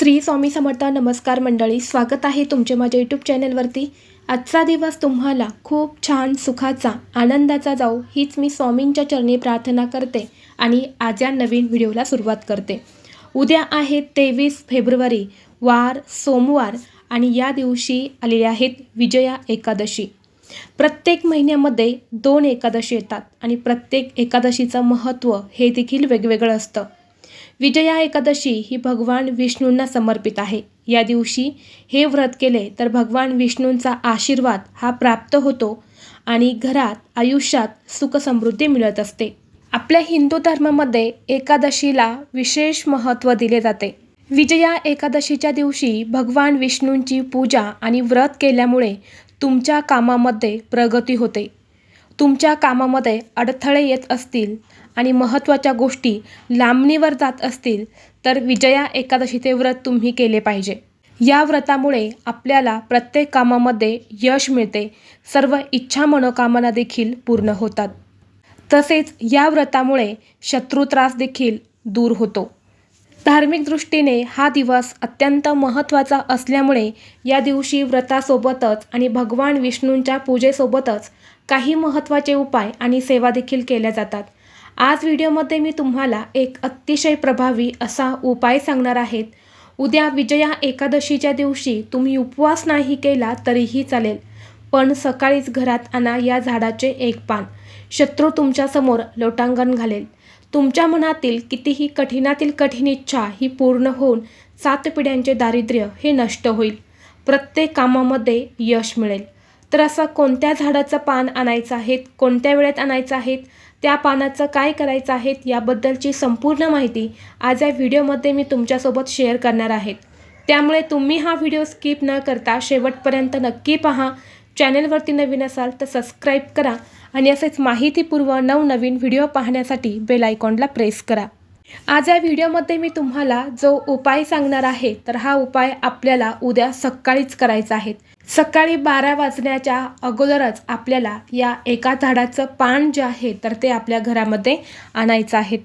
श्री स्वामी समर्थ नमस्कार मंडळी स्वागत आहे तुमचे माझ्या यूट्यूब चॅनलवरती आजचा दिवस तुम्हाला खूप छान सुखाचा आनंदाचा जाऊ हीच मी स्वामींच्या चरणी प्रार्थना करते आणि आज या नवीन व्हिडिओला सुरुवात करते. उद्या आहे तेवीस फेब्रुवारी वार सोमवार आणि या दिवशी आलेल्या आहेत विजया एकादशी. प्रत्येक महिन्यामध्ये दोन एकादशी येतात आणि प्रत्येक एकादशीचं महत्त्व हे देखील वेगवेगळं असतं. विजया एकादशी ही भगवान विष्णूंना समर्पित आहे. या दिवशी हे व्रत केले तर भगवान विष्णूंचा आशीर्वाद हा प्राप्त होतो आणि घरात आयुष्यात सुखसमृद्धी मिळत असते. आपल्या हिंदू धर्मामध्ये एकादशीला विशेष महत्त्व दिले जाते. विजया एकादशीच्या दिवशी भगवान विष्णूंची पूजा आणि व्रत केल्यामुळे तुमच्या कामामध्ये प्रगती होते. तुमच्या कामामध्ये अडथळे येत असतील आणि महत्त्वाच्या गोष्टी लांबणीवर जात असतील तर विजया एकादशीचे व्रत तुम्ही केले पाहिजे. या व्रतामुळे आपल्याला प्रत्येक कामामध्ये यश मिळते. सर्व इच्छा मनोकामना देखील पूर्ण होतात. तसेच या व्रतामुळे शत्रू त्रास देखील दूर होतो. धार्मिक दृष्टीने हा दिवस अत्यंत महत्त्वाचा असल्यामुळे या दिवशी व्रतासोबतच आणि भगवान विष्णूंच्या पूजेसोबतच काही महत्त्वाचे उपाय आणि सेवा देखील केल्या जातात. आज व्हिडिओमध्ये मी तुम्हाला एक अतिशय प्रभावी असा उपाय सांगणार आहेत. उद्या विजया एकादशीच्या दिवशी तुम्ही उपवास नाही केला तरीही चालेल पण सकाळीच घरात आणा या झाडाचे एक पान. शत्रू तुमच्यासमोर लोटांगण घालेल. तुमच्या मनातील कितीही कठीणातील कठीण इच्छा ही पूर्ण होऊन सात पिढ्यांचे दारिद्र्य हे नष्ट होईल. प्रत्येक कामामध्ये यश मिळेल. तर असं कोणत्या झाडाचं पान आणायचं आहेत कोणत्या वेळेत आणायचं आहेत त्या पानाचं काय करायचं आहे याबद्दलची संपूर्ण माहिती आज या व्हिडिओमध्ये मी तुमच्यासोबत शेअर करणार आहेत त्यामुळे तुम्ही हा व्हिडिओ स्किप न करता शेवटपर्यंत नक्की पहा. चॅनेलवरती नवीन असाल तर सबस्क्राईब करा आणि असेच माहितीपूर्व नवनवीन व्हिडिओ पाहण्यासाठी बेल आयकॉनला प्रेस करा. आज या व्हिडिओमध्ये मी तुम्हाला जो उपाय सांगणार आहे तर हा उपाय आपल्याला उद्या सकाळीच करायचा आहे. सकाळी बारा वाजण्याच्या अगोदरच आपल्याला या एका झाडाचं पान जे आहे तर ते आपल्या घरामध्ये आणायचं आहे.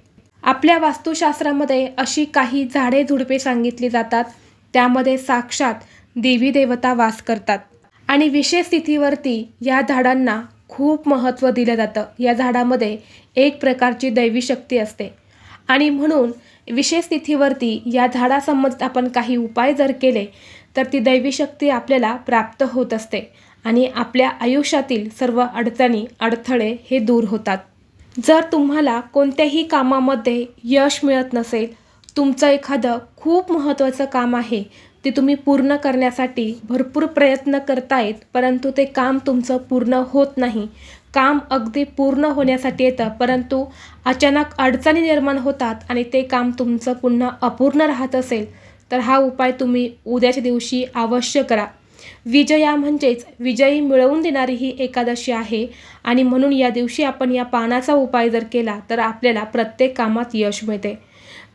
आपल्या वास्तुशास्त्रामध्ये अशी काही झाडे झुडपे सांगितली जातात त्यामध्ये साक्षात देवी देवता वास करतात. आणि विशेष स्थितीवरती या झाडांना खूप महत्त्व दिलं जातं. या झाडामध्ये एक प्रकारची दैवी शक्ती असते. आणि म्हणून विशेष तिथीवरती या झाडासंबंधित आपण काही उपाय जर केले तर ती दैवी शक्ती आपल्याला प्राप्त होत असते आणि आपल्या आयुष्यातील सर्व अडचणी अडथळे हे दूर होतात. जर तुम्हाला कोणत्याही कामामध्ये यश मिळत नसेल तुमचं एखादं खूप महत्त्वाचं काम आहे ते तुम्ही पूर्ण करण्यासाठी भरपूर प्रयत्न करतायत परंतु ते काम तुमचं पूर्ण होत नाही काम अगदी पूर्ण होण्यासाठी येतं परंतु अचानक अडचणी निर्माण होतात आणि ते काम तुमचं पुन्हा अपूर्ण राहत असेल तर हा उपाय तुम्ही उद्याच्या दिवशी अवश्य करा. विजया म्हणजेच विजयी मिळवून देणारी ही एकादशी आहे आणि म्हणून या दिवशी आपण या पानाचा उपाय जर केला तर आपल्याला प्रत्येक कामात यश मिळते.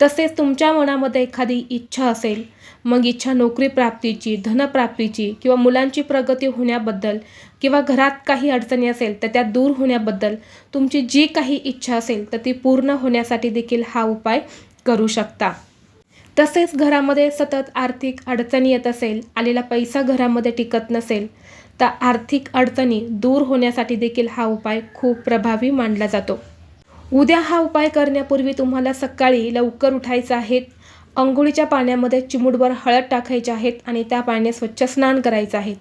तसेच तुमच्या मनामध्ये एखादी इच्छा असेल मग इच्छा नोकरी प्राप्तीची धनप्राप्तीची किंवा मुलांची प्रगती होण्याबद्दल किंवा घरात काही अडचणी असेल तर त्या दूर होण्याबद्दल तुमची जी काही इच्छा असेल तर ती पूर्ण होण्यासाठी देखील हा उपाय करू शकता. तसेच घरामध्ये सतत आर्थिक अडचणी येत असेल आलेला पैसा घरामध्ये टिकत नसेल तर आर्थिक अडचणी दूर होण्यासाठी देखील हा उपाय खूप प्रभावी मानला जातो. उद्या हा उपाय करण्यापूर्वी तुम्हाला सकाळी लवकर उठायचं आहे. अंघोळीच्या पाण्यामध्ये चिमुडभर हळद टाकायची आहेत आणि त्या पाण्याने स्वच्छ स्नान करायचं आहे.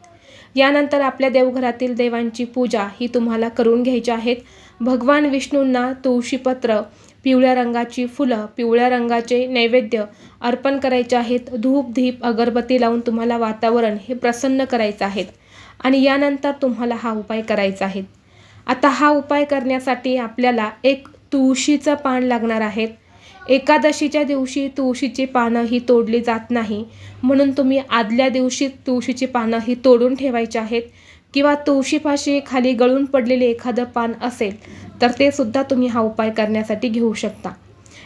यानंतर आपल्या देवघरातील देवांची पूजा ही तुम्हाला करून घ्यायची आहेत भगवान विष्णूंना तुळशीपत्र पिवळ्या रंगाची फुलं पिवळ्या रंगाचे नैवेद्य अर्पण करायचे आहेत. धूप धीप अगरबत्ती लावून तुम्हाला वातावरण हे प्रसन्न करायचं आहे आणि यानंतर तुम्हाला हा उपाय करायचा आहे. आता हा उपाय करण्यासाठी आपल्याला एक तुळशीचं पान लागणार आहेत. एकादशीच्या दिवशी तुळशीची पानं ही तोडली जात नाही. म्हणून तुम्ही आदल्या दिवशी तुळशीची पानं ही तोडून ठेवायची आहेत. किंवा तुळशीपाशी खाली गळून पडलेले एखादं पान असेल तर ते सुद्धा तुम्ही हा उपाय करण्यासाठी घेऊ शकता.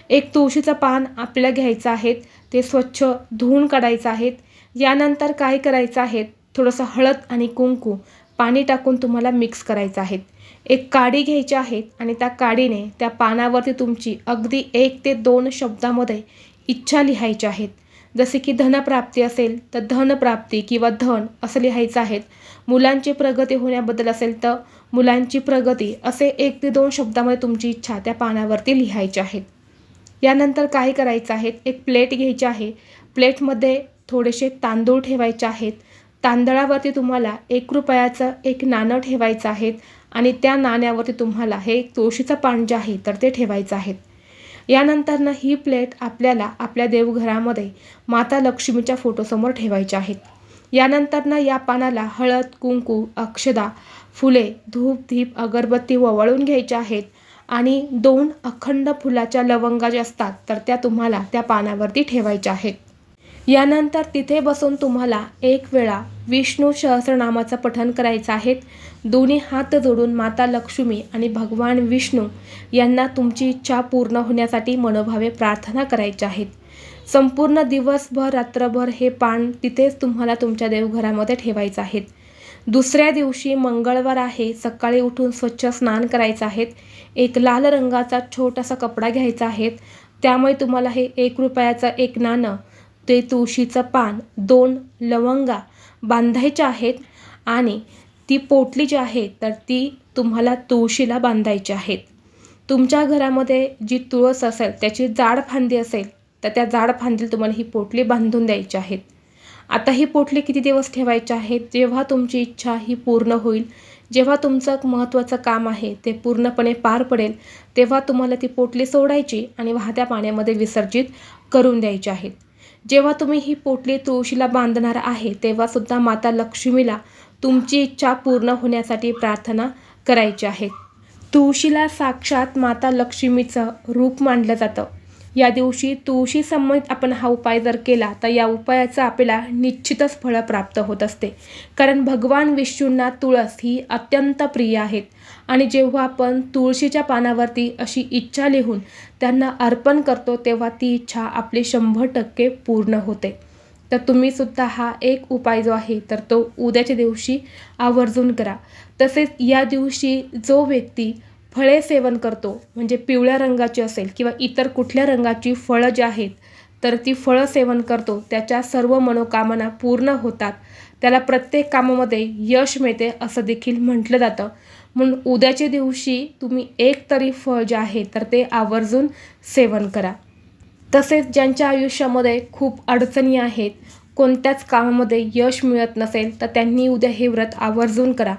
एक तुळशीचं पान आपल्याला घ्यायचं आहे ते स्वच्छ धुवून काढायचं आहेत. यानंतर काय करायचं आहे? थोडंसं हळद आणि कुंकू पाणी टाकून तुम्हाला मिक्स करायचं आहे. एक काडी घ्यायची आहे आणि त्या काडीने त्या पानावरती तुमची अगदी एक ते दोन शब्दामध्ये इच्छा लिहायच्या आहेत. जसे की धनप्राप्ती असेल तर धनप्राप्ती किंवा धन असं लिहायचं आहेत. मुलांची प्रगती होण्याबद्दल असेल तर मुलांची प्रगती असे एक ते दोन शब्दामध्ये तुमची इच्छा त्या पानावरती लिहायची आहेत. यानंतर काय करायचं आहे? एक प्लेट घ्यायची आहे. प्लेटमध्ये थोडेसे तांदूळ ठेवायचे आहेत. तांदळावरती तुम्हाला एक रुपयाचं एक नाणं ठेवायचं आहे आणि त्या नाण्यावरती तुम्हाला हे तुळशीचं पान जे आहे तर ते ठेवायचं आहे. यानंतरनं ही प्लेट आपल्याला आपल्या देवघरामध्ये माता लक्ष्मीच्या फोटोसमोर ठेवायच्या आहेत. यानंतरनं या पानाला हळद कुंकू अक्षदा फुले धूप धीप अगरबत्ती ववळून घ्यायच्या आहेत आणि दोन अखंड फुलाच्या लवंगा ज्या असतात तर त्या तुम्हाला त्या पानावरती ठेवायच्या आहेत. यानंतर तिथे बसून तुम्हाला एक वेळा विष्णू सहस्रनामाचं पठण करायचं आहे. दोन्ही हात जोडून माता लक्ष्मी आणि भगवान विष्णू यांना तुमची इच्छा पूर्ण होण्यासाठी मनोभावे प्रार्थना करायच्या आहेत. संपूर्ण दिवसभर रात्रभर हे पान तिथेच तुम्हाला तुमच्या देवघरामध्ये ठेवायचं आहेत. दुसऱ्या दिवशी मंगळवार आहे सकाळी उठून स्वच्छ स्नान करायचं आहेत. एक लाल रंगाचा छोटासा कपडा घ्यायचा आहे. त्यामुळे तुम्हाला हे एक रुपयाचं एक नाणं ते तुळशीचं पान दोन लवंगा बांधायच्या आहेत आणि ती पोटली जी आहे तर ती तुम्हाला तुळशीला बांधायची आहेत. तुमच्या घरामध्ये जी तुळस असेल त्याची जाड फांदी असेल तर त्या जाड फांदीला तुम्हाला ही पोटली बांधून द्यायची आहेत. आता ही पोटली किती दिवस ठेवायची आहेत जेव्हा तुमची इच्छा ही पूर्ण होईल जेव्हा तुमचं महत्त्वाचं काम आहे ते पूर्णपणे पार पडेल तेव्हा तुम्हाला ती पोटली सोडायची आणि वाहत्या पाण्यामध्ये विसर्जित करून द्यायची आहेत. जेव्हा तुम्ही ही पोटली तुळशीला बांधणार आहे तेव्हासुद्धा माता लक्ष्मीला तुमची इच्छा पूर्ण होण्यासाठी प्रार्थना करायची आहे. तुळशीला साक्षात माता लक्ष्मीचं रूप मानलं जातं. या दिवशी तुळशी संबंधित आपण हा उपाय जर केला तर या उपायाचं आपल्याला निश्चितच फळं प्राप्त होत असते. कारण भगवान विष्णूंना तुळस ही अत्यंत प्रिय आहेत. आणि जेव्हा आपण तुळशीच्या पानावरती अशी इच्छा लिहून त्यांना अर्पण करतो तेव्हा ती इच्छा आपली शंभर टक्के पूर्ण होते. तर तुम्हीसुद्धा हा एक उपाय जो आहे तर तो उद्याच्या दिवशी आवर्जून करा. तसेच या दिवशी जो व्यक्ती फळे सेवन करतो म्हणजे पिवळ्या रंगाची असेल किंवा इतर कुठल्या रंगाची फळं जी आहेत तर ती फळं सेवन करतो. त्याच्या सर्व मनोकामना पूर्ण होतात. त्याला प्रत्येक कामामध्ये यश मिळते असं देखील म्हटलं जातं. म्हणून उद्याच्या दिवशी तुम्ही एक तरी फळ जे आहे तर ते आवर्जून सेवन करा. तसेच ज्यांच्या आयुष्यामध्ये खूप अडचणी आहेत कोणत्याच कामामध्ये यश मिळत नसेल तर त्यांनी उद्या हे व्रत आवर्जून करा.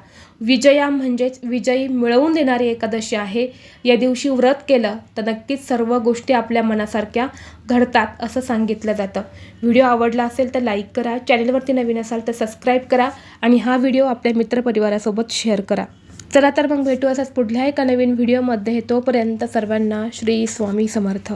विजया म्हणजेच विजयी मिळवून देणारी एकादशी आहे. या दिवशी व्रत केलं तर नक्कीच सर्व गोष्टी आपल्या मनासारख्या घडतात असं सांगितलं जातं. व्हिडिओ आवडला असेल तर लाईक करा चॅनलवरती नवीन असाल तर सबस्क्राईब करा आणि हा व्हिडिओ आपल्या मित्रपरिवारासोबत शेअर करा. चला तर मग भेटू असाच पुढल्या एका नवीन व्हिडिओमध्ये. तोपर्यंत सर्वांना श्री स्वामी समर्थ.